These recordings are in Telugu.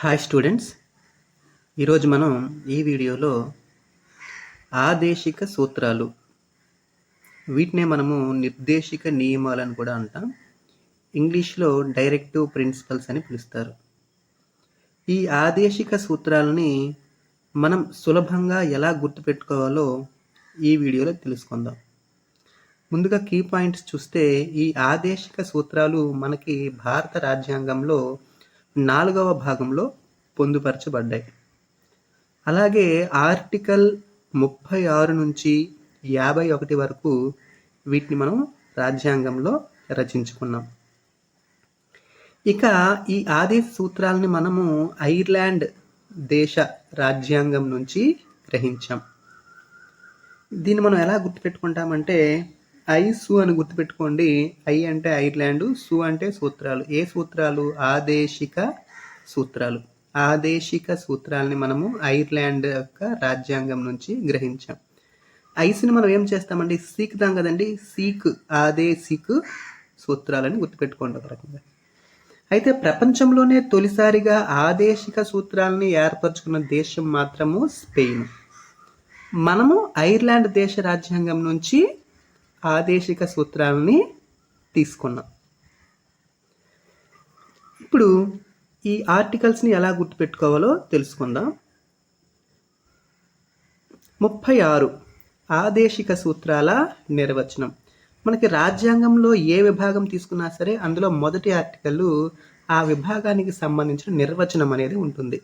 హాయ్ స్టూడెంట్స్ ఈరోజు మనం ఈ వీడియోలో ఆదేశిక సూత్రాలు. వీటినే మనము నిర్దేశిక నియమాలని కూడా అంటాం. ఇంగ్లీష్లో డైరెక్టివ్ ప్రిన్సిపల్స్ అని పిలుస్తారు. ఈ ఆదేశిక సూత్రాలని మనం సులభంగా ఎలా గుర్తుపెట్టుకోవాలో ఈ వీడియోలో తెలుసుకుందాం. ముందుగా కీ పాయింట్స్ చూస్తే ఈ ఆదేశిక సూత్రాలు మనకి భారత రాజ్యాంగంలో నాలుగవ భాగంలో పొందుపరచబడ్డాయి. అలాగే ఆర్టికల్ ముప్పై ఆరు నుంచి యాభై ఒకటి వరకు వీటిని మనం రాజ్యాంగంలో రచించుకున్నాం. ఇక ఈ ఆదేశ సూత్రాలని మనము ఐర్లాండ్ దేశ రాజ్యాంగం నుంచి గ్రహించాం. దీన్ని మనం ఎలా గుర్తుపెట్టుకుంటామంటే ఐ సు అని గుర్తుపెట్టుకోండి. ఐ అంటే ఐర్లాండ్ సు అంటే సూత్రాలు. ఏ సూత్రాలు? ఆదేశిక సూత్రాలు. ఆదేశిక సూత్రాలని మనము ఐర్లాండ్ యొక్క రాజ్యాంగం నుంచి గ్రహించాం. ఐస్ని మనం ఏం చేస్తామండి? సీకుతాం కదండి. సీక్ ఆదేశిక్ సూత్రాలని గుర్తుపెట్టుకోండి ఒక రకంగా. అయితే ప్రపంచంలోనే తొలిసారిగా ఆదేశిక సూత్రాలని ఏర్పరచుకున్న దేశం మాత్రము స్పెయిన్. మనము ఐర్లాండ్ దేశ రాజ్యాంగం నుంచి ఆదేశిక సూత్రాలని తీసుకున్నాం. ఇప్పుడు ఈ ఆర్టికల్స్ని ఎలా గుర్తుపెట్టుకోవాలో తెలుసుకుందాం. ముప్పై ఆరు ఆదేశిక సూత్రాల నిర్వచనం. మనకి రాజ్యాంగంలో ఏ విభాగం తీసుకున్నా సరే అందులో మొదటి ఆర్టికల్ ఆ విభాగానికి సంబంధించిన నిర్వచనం అనేది ఉంటుంది.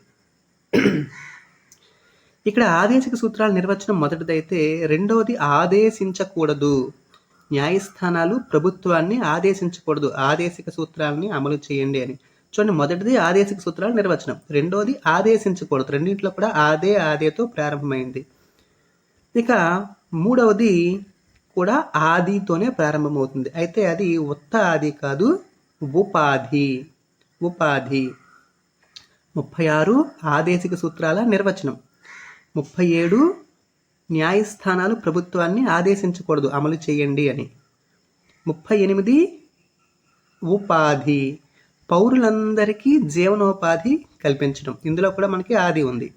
ఇక్కడ ఆదేశిక సూత్రాల నిర్వచనం మొదటిదైతే రెండవది ఆదేశించకూడదు. న్యాయస్థానాలు ప్రభుత్వాన్ని ఆదేశించకూడదు. ఆదేశిక సూత్రాలని అమలు చేయండి అని. చూడండి మొదటిది ఆదేశిక సూత్రాల నిర్వచనం. రెండవది ఆదేశించకూడదు. రెండింటిలో కూడా ఆదే ఆదేతో ప్రారంభమైంది. ఇక మూడవది కూడా ఆదితోనే ప్రారంభమవుతుంది. అయితే అది ఉత్త ఆది కాదు ఉపాధి. ఉపాధి. ముప్పై ఆరు ఆదేశిక సూత్రాల నిర్వచనం. ముప్పై ఏడు న్యాయస్థానాలు ప్రభుత్వాన్ని ఆదేశించకూడదు అమలు చేయండి అని. ముప్పై ఎనిమిది ఉపాధి. పౌరులందరికీ జీవనోపాధి కల్పించడం. ఇందులో కూడా మనకి ఆది ఉంది.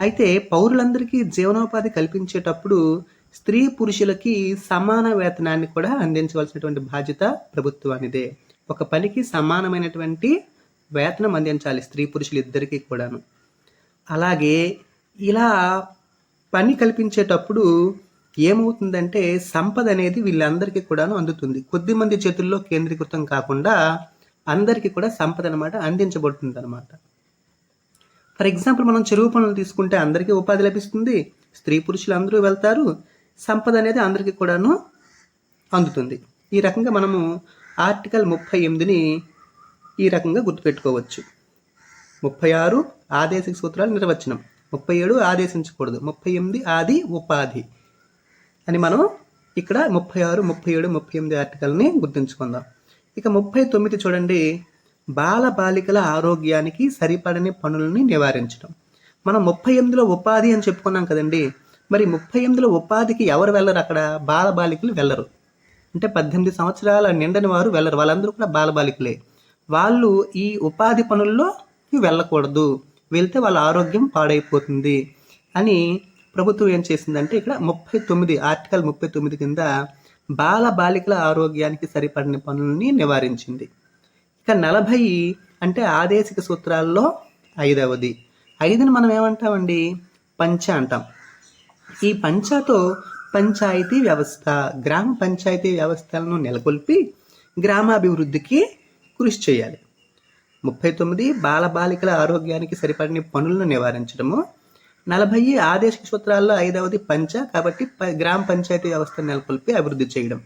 అయితే పౌరులందరికీ జీవనోపాధి కల్పించేటప్పుడు స్త్రీ పురుషులకి సమాన వేతనాన్ని కూడా అందించవలసినటువంటి బాధ్యత ప్రభుత్వానిదే. ఒక పనికి సమానమైనటువంటి వేతనం అందించాలి స్త్రీ పురుషులు ఇద్దరికీ కూడాను. అలాగే ఇలా పని కల్పించేటప్పుడు ఏమవుతుందంటే సంపద అనేది వీళ్ళందరికీ కూడాను అందుతుంది. కొద్ది మంది చేతుల్లో కేంద్రీకృతం కాకుండా అందరికీ కూడా సంపద అనమాట అందించబడుతుంది అనమాట ఫర్ ఎగ్జాంపుల్ మనం చెరువు పనులు తీసుకుంటే అందరికీ ఉపాధి లభిస్తుంది స్త్రీ పురుషులు అందరూ వెళ్తారు సంపద అనేది అందరికీ కూడాను అందుతుంది. ఈ రకంగా మనము ఆర్టికల్ ముప్పై ఎనిమిదిని ఈ రకంగా గుర్తుపెట్టుకోవచ్చు. ముప్పై ఆరు ఆదేశిక సూత్రాల నిర్వచనం. ముప్పై ఏడు ఆదేశించకూడదు. ముప్పై ఎనిమిది ఆది ఉపాధి. అని మనం ఇక్కడ ముప్పై ఆరు ముప్పై ఏడు ముప్పై ఎనిమిది ఆర్టికల్ని గుర్తుంచుకుందాం. ఇక ముప్పై తొమ్మిది చూడండి. బాల బాలికల ఆరోగ్యానికి సరిపడని పనులని నివారించడం. మనం ముప్పై ఎనిమిదిలో ఉపాధి అని చెప్పుకున్నాం కదండి. మరి ముప్పై ఎనిమిదిలో ఉపాధికి ఎవరు వెళ్ళరు అక్కడ? బాల బాలికలు వెళ్ళరు. అంటే పద్దెనిమిది సంవత్సరాల నిండని వారు వెళ్ళరు. వాళ్ళందరూ కూడా బాలబాలికలే వాళ్ళు ఈ ఉపాధి పనుల్లో వెళ్ళకూడదు. వెళ్తే వాళ్ళ ఆరోగ్యం పాడైపోతుంది అని ప్రభుత్వం ఏం చేసిందంటే ఇక్కడ ముప్పై తొమ్మిది ఆర్టికల్ ముప్పై తొమ్మిది కింద బాల బాలికల ఆరోగ్యానికి సరిపడిన పనులని నివారించింది. ఇక నలభై అంటే ఆదేశిక సూత్రాల్లో ఐదవది. ఐదుని మనం ఏమంటామండి? పంచ అంటాం. ఈ పంచాతో పంచాయతీ వ్యవస్థ గ్రామ పంచాయతీ వ్యవస్థలను నెలకొల్పి గ్రామాభివృద్ధికి కృషి చేయాలి. ముప్పై తొమ్మిది బాలబాలికల ఆరోగ్యానికి సరిపడిన పనులను నివారించడము. నలభై ఆదేశ సూత్రాల్లో ఐదవది పంచ కాబట్టి గ్రామ పంచాయతీ వ్యవస్థను నెలకొల్పి అభివృద్ధి చేయడం.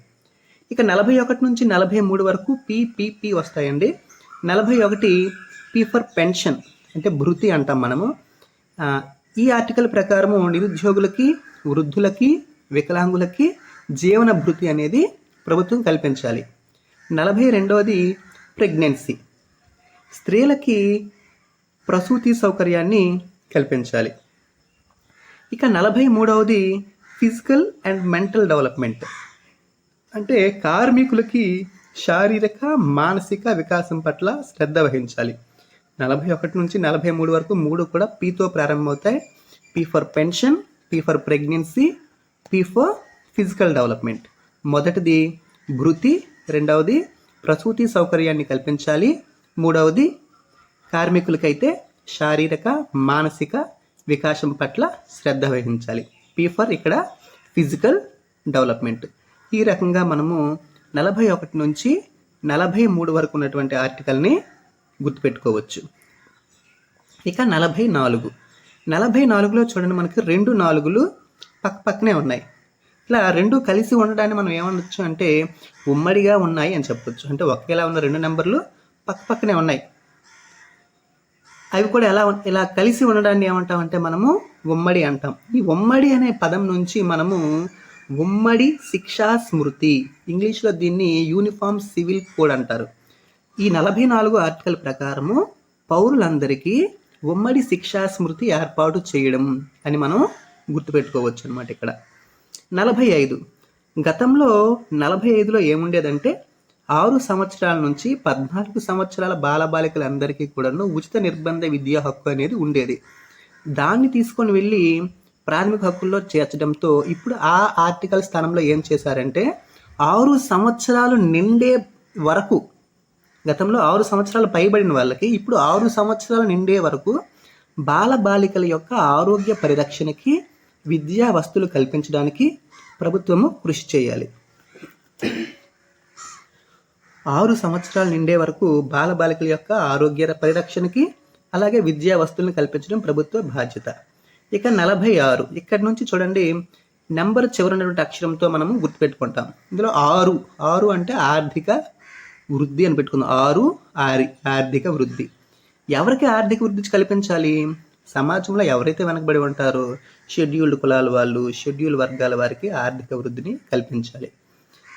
ఇక నలభై ఒకటి నుంచి నలభై మూడు వరకు పిపిపి వస్తాయండి. నలభై ఒకటి పి ఫర్ పెన్షన్ అంటే భృతి అంటాం మనము. ఈ ఆర్టికల్ ప్రకారము నిరుద్యోగులకి వృద్ధులకి వికలాంగులకి జీవన భృతి అనేది ప్రభుత్వం కల్పించాలి. నలభై రెండవది ప్రెగ్నెన్సీ. స్త్రీలకి ప్రసూతి సౌకర్యాన్ని కల్పించాలి. ఇక నలభై మూడవది ఫిజికల్ అండ్ మెంటల్ డెవలప్మెంట్. అంటే కార్మికులకి శారీరక మానసిక వికాసం పట్ల శ్రద్ధ వహించాలి. నలభై ఒకటి నుంచి నలభై మూడు వరకు మూడు కూడా పీతో ప్రారంభమవుతాయి. P for pension P for pregnancy P for physical development మొదటిది భృతి రెండవది ప్రసూతి సౌకర్యాన్ని కల్పించాలి. మూడవది కార్మికులకైతే శారీరక మానసిక వికాసం పట్ల శ్రద్ధ వహించాలి. పీ ఫర్ ఇక్కడ ఫిజికల్ డెవలప్మెంట్ ఈ రకంగా మనము నలభై ఒకటి నుంచి నలభై మూడు వరకు ఉన్నటువంటి ఆర్టికల్ని గుర్తుపెట్టుకోవచ్చు. ఇక నలభై నాలుగు. నలభై నాలుగులో చూడండి మనకి రెండు నాలుగులు పక్క పక్కనే ఉన్నాయి. ఇలా రెండు కలిసి ఉండడాన్ని మనం ఏమనొచ్చు అంటే ఉమ్మడిగా ఉన్నాయి అని చెప్పొచ్చు. అంటే ఒకేలా ఉన్న రెండు నెంబర్లు పక్కపక్కనే ఉన్నాయి. అవి కూడా ఎలా ఇలా కలిసి ఉండడాన్ని ఏమంటామంటే మనము ఉమ్మడి అంటాం. ఈ ఉమ్మడి అనే పదం నుంచి మనము ఉమ్మడి శిక్షా స్మృతి ఇంగ్లీష్లో దీన్ని యూనిఫామ్ సివిల్ కోడ్ అంటారు. ఈ నలభై నాలుగు ఆర్టికల్ ప్రకారము పౌరులందరికీ ఉమ్మడి శిక్షా స్మృతి ఏర్పాటు చేయడం అని మనం గుర్తుపెట్టుకోవచ్చు అనమాట ఇక్కడ. నలభై ఐదు. గతంలో నలభై ఐదులో ఏముండేదంటే ఆరు సంవత్సరాల నుంచి పద్నాలుగు సంవత్సరాల బాలబాలికలందరికీ కూడాను ఉచిత నిర్బంధ విద్యా హక్కు అనేది ఉండేది. దాన్ని తీసుకొని వెళ్ళి ప్రాథమిక హక్కుల్లో చేర్చడంతో ఇప్పుడు ఆ ఆర్టికల్ స్థానంలో ఏం చేశారంటే ఆరు సంవత్సరాలు నిండే వరకు గతంలో ఆరు సంవత్సరాలు పైబడిన వాళ్ళకి ఇప్పుడు ఆరు సంవత్సరాలు నిండే వరకు బాలబాలికల యొక్క ఆరోగ్య పరిరక్షణకి విద్యా వస్తువులు కల్పించడానికి ప్రభుత్వము కృషి చేయాలి. ఆరు సంవత్సరాలు నిండే వరకు బాల బాలికల యొక్క ఆరోగ్య పరిరక్షణకి అలాగే విద్యా వస్తువులను కల్పించడం ప్రభుత్వ బాధ్యత. ఇక నలభై ఆరు. ఇక్కడ నుంచి చూడండి నెంబర్ చివరినటువంటి అక్షరంతో మనము గుర్తుపెట్టుకుంటాం. ఇందులో ఆరు. ఆరు అంటే ఆర్థిక వృద్ధి అని పెట్టుకుందాం. ఆరు ఆరి ఆర్థిక వృద్ధి. ఎవరికి ఆర్థిక వృద్ధి కల్పించాలి? సమాజంలో ఎవరైతే వెనకబడి ఉంటారో షెడ్యూల్డ్ కులాల వాళ్ళు షెడ్యూల్ వర్గాల వారికి ఆర్థిక వృద్ధిని కల్పించాలి.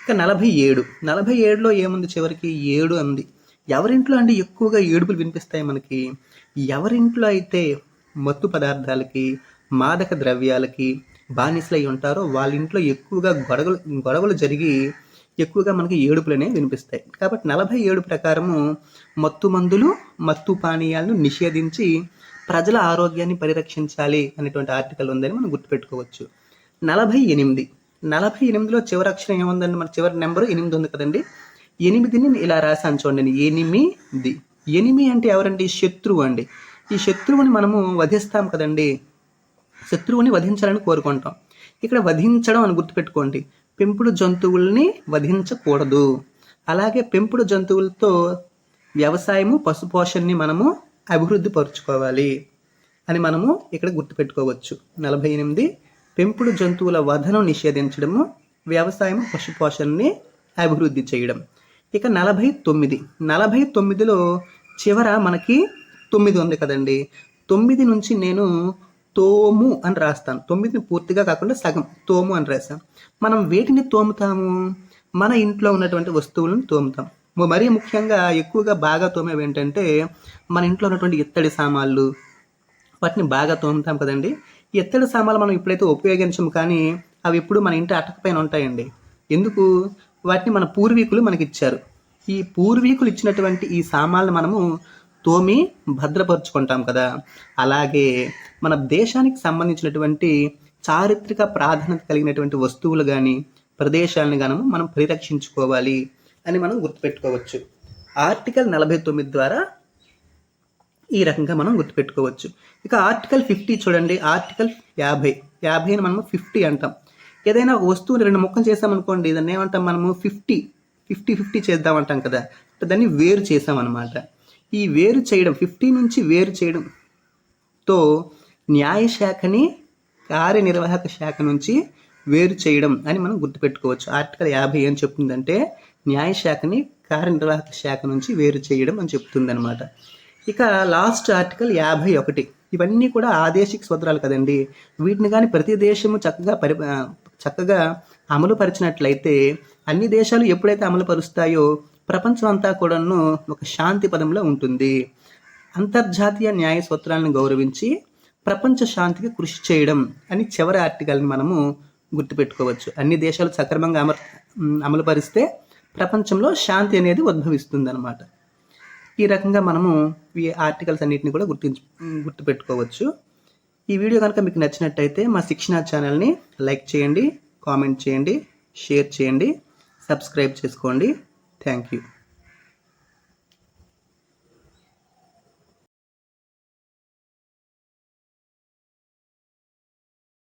ఇక నలభై ఏడు. నలభై ఏడులో ఏముంది చివరికి? ఏడు అంది ఎవరింట్లో అండి ఎక్కువగా ఏడుపులు వినిపిస్తాయి మనకి? ఎవరింట్లో అయితే మత్తు పదార్థాలకి మాదక ద్రవ్యాలకి బానిసలై ఉంటారో వాళ్ళ ఇంట్లో ఎక్కువగా గొడవలు గొడవలు జరిగి ఎక్కువగా మనకి ఏడుపులు అనేవి వినిపిస్తాయి. కాబట్టి నలభై ఏడు ప్రకారము మత్తు మందులు మత్తు పానీయాలను నిషేధించి ప్రజల ఆరోగ్యాన్ని పరిరక్షించాలి అనేటువంటి ఆర్టికల్ ఉందని మనం గుర్తుపెట్టుకోవచ్చు. నలభై ఎనిమిది. నలభై ఎనిమిదిలో చివరి అక్షరం ఏముందండి? మన చివరి నెంబరు ఎనిమిది ఉంది కదండి. ఎనిమిదిని ఇలా రాశాను చూడండి. ఎనిమిది. ఎనిమి అంటే ఎవరండి? శత్రువు అండి. ఈ శత్రువుని మనము వధిస్తాం కదండి. శత్రువుని వధించాలని కోరుకుంటాం. ఇక్కడ వధించడం అని గుర్తుపెట్టుకోండి. పెంపుడు జంతువుల్ని వధించకూడదు. అలాగే పెంపుడు జంతువులతో వ్యవసాయము పశుపోషణని మనము అభివృద్ధి పరుచుకోవాలి అని మనము ఇక్కడ గుర్తుపెట్టుకోవచ్చు. నలభై ఎనిమిది. పెంపుడు జంతువుల వధను నిషేధించడము వ్యవసాయం పశుపోషణని అభివృద్ధి చేయడం. ఇక నలభై తొమ్మిది. నలభై తొమ్మిదిలో చివర మనకి తొమ్మిది ఉంది కదండి. తొమ్మిది నుంచి నేను తోము అని రాస్తాను. తొమ్మిదిని పూర్తిగా కాకుండా సగం తోము అని రాస్తాను. మనం వేటిని తోముతాము? మన ఇంట్లో ఉన్నటువంటి వస్తువులను తోముతాం. మరీ ముఖ్యంగా ఎక్కువగా బాగా తోమేవి ఏంటంటే మన ఇంట్లో ఉన్నటువంటి ఇత్తడి సామాన్లు వాటిని బాగా తోముతాం కదండి. ఇత్తడి సామాన్లు మనం ఇప్పుడైతే ఉపయోగించము కానీ అవి ఎప్పుడు మన ఇంటి అటకపైన ఉంటాయండి. ఎందుకు? వాటిని మన పూర్వీకులు మనకి ఇచ్చారు ఈ పూర్వీకులు ఇచ్చినటువంటి ఈ సామాన్లు మనము తోమి భద్రపరుచుకుంటాం కదా. అలాగే మన దేశానికి సంబంధించినటువంటి చారిత్రక ప్రాధాన్యత కలిగినటువంటి వస్తువులు కానీ ప్రదేశాలను గాను మనం పరిరక్షించుకోవాలి అని మనం గుర్తుపెట్టుకోవచ్చు. ఆర్టికల్ నలభై తొమ్మిది ద్వారా ఈ రకంగా మనం గుర్తుపెట్టుకోవచ్చు. ఇక ఆర్టికల్ ఫిఫ్టీ చూడండి ఆర్టికల్ యాభై. యాభైని మనము ఫిఫ్టీ అంటాం. ఏదైనా ఒక వస్తువుని రెండు ముక్కలు చేసామనుకోండి దాన్ని ఏమంటాం మనము? ఫిఫ్టీ. ఫిఫ్టీ ఫిఫ్టీ చేద్దామంటాం కదా. అంటే దాన్ని వేరు చేసామన్నమాట. ఈ వేరు చేయడం ఫిఫ్టీ నుంచి వేరు చేయడం తో న్యాయశాఖని కార్యనిర్వాహక శాఖ నుంచి వేరు చేయడం అని మనం గుర్తుపెట్టుకోవచ్చు. ఆర్టికల్ యాభై ఏం చెప్తుందంటే న్యాయశాఖని కార్యనిర్వాహక శాఖ నుంచి వేరు చేయడం అని చెప్తుందనమాట ఇక లాస్ట్ ఆర్టికల్ యాభై ఒకటి. ఇవన్నీ కూడా ఆదేశిక సూత్రాలు కదండి. వీటిని కానీ ప్రతి దేశము చక్కగా పరి చక్కగా అమలు పరిచినట్లయితే అన్ని దేశాలు ఎప్పుడైతే అమలు పరుస్తాయో ప్రపంచం అంతా కూడాను ఒక శాంతి పదంలో ఉంటుంది. అంతర్జాతీయ న్యాయ సూత్రాలను గౌరవించి ప్రపంచ శాంతికి కృషి చేయడం అని చివరి ఆర్టికల్ని మనము గుర్తుపెట్టుకోవచ్చు. అన్ని దేశాలు సక్రమంగా అమర్ అమలుపరిస్తే ప్రపంచంలో శాంతి అనేది ఉద్భవిస్తుంది అనమాట ఈ రకంగా మనము ఈ ఆర్టికల్స్ అన్నిటిని కూడా గుర్తించు గుర్తుపెట్టుకోవచ్చు. ఈ వీడియో కనుక మీకు నచ్చినట్టయితే మా శిక్షణ ఛానల్ని లైక్ చేయండి కామెంట్ చేయండి షేర్ చేయండి సబ్స్క్రైబ్ చేసుకోండి. Thank you.